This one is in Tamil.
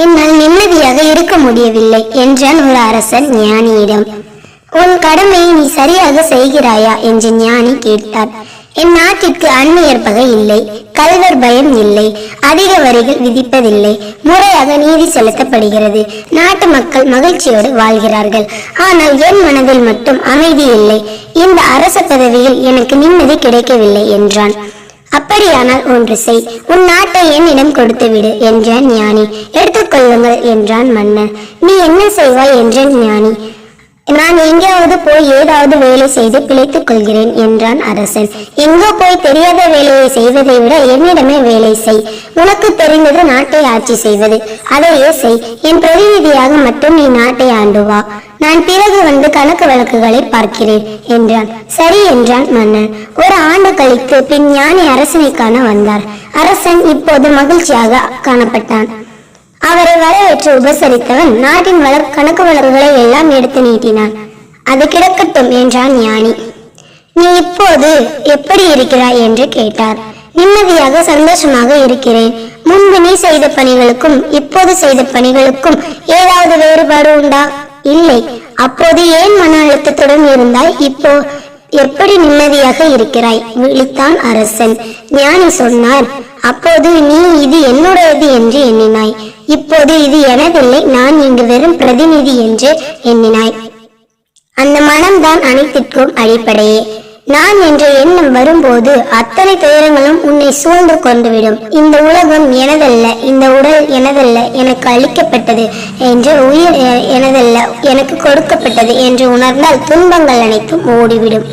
என்னால் நிம்மதியாக இருக்க முடியவில்லை என்றான் ஒரு அரசன் ஞானியிடம். உன் கடமையை நீ சரியாக செய்கிறாயா? என்று ஞானி கேட்டார் என் நாட்டிற்கு அந்நியர் பகை இல்லை கல்வர் பயம் இல்லை அதிக வரிகள் விதிப்பதில்லை. முறையாக நீதி செலுத்தப்படுகிறது. நாட்டு மக்கள் மகிழ்ச்சியோடு வாழ்கிறார்கள். ஆனால் என் மனதில் மட்டும் அமைதி இல்லை. இந்த அரச பதவியில் எனக்கு நிம்மதி கிடைக்கவில்லை என்றான். அப்படியானால் ஒன்று செய். உன் நாட்டை என்னிடம் கொடுத்து விடு என்றான் ஞானி. எடுத்துக்கொள்ளுங்கள் என்றான் மன்னன் நீ என்ன செய்வாய் என்றான் ஞானி. நான் எங்கேயாவது போய் ஏதாவது வேலை செய்து பிழைத்துக் கொள்கிறேன் என்றான் அரசன். எங்கோ போய் தெரியாத வேலையை செய்வதை விட என்னிடமே வேலை செய். உனக்கு தெரிந்தது நாட்டை ஆட்சி செய்வது. அதையே செய் என் பிரதிநிதியாக மட்டும் நீ நாட்டை ஆண்டு வா. நான் பிறகு வந்து கணக்கு வழக்குகளை பார்க்கிறேன் என்றான். சரி என்றான் மன்னன். ஒரு ஆண்டு கழித்து பின் ஞானி அரசனை காண வந்தார். அரசன் இப்போது மகிழ்ச்சியாக காணப்பட்டான். அவரை வரவேற்று உபசரித்தவன் நாட்டின் வளர் கணக்கு வளர்களை எல்லாம் எடுத்து நீட்டினான். அது கிடக்கட்டும் என்றான் ஞானி. நீ இப்போது எப்படி இருக்கிறாய்? என்று கேட்டார். நிம்மதியாக சந்தோஷமாக இருக்கிறேன். முன்பு நீ செய்த பணிகளுக்கும் இப்போது செய்த பணிகளுக்கும் ஏதாவது வேறுபாடு உண்டா? இல்லை. அப்போது ஏன் மன அழுத்தத்துடன் இருந்தாய்? இப்போ எப்படி நிம்மதியாக இருக்கிறாய்? விழித்தான் அரசன். ஞானி சொன்னார் அப்போது நீ இது என்னுடையது என்று எண்ணினாய். இப்போது இது எனதில்லை நான் இங்கு வெறும் பிரதிநிதி என்று எண்ணினாய். அந்த மனம்தான் அனைத்திற்கும் அடிப்படையே. நான் என்ற எண்ணம் வரும்போது அத்தனை துயரங்களும் உன்னை சூழ்ந்து கொண்டுவிடும். இந்த உலகம் எனதல்ல இந்த உடல் எனதல்ல எனக்கு அளிக்கப்பட்டது என்று உயிர் எனதல்ல எனக்கு கொடுக்கப்பட்டது என்று உணர்ந்தால் துன்பங்கள் அனைத்தும் ஓடிவிடும்.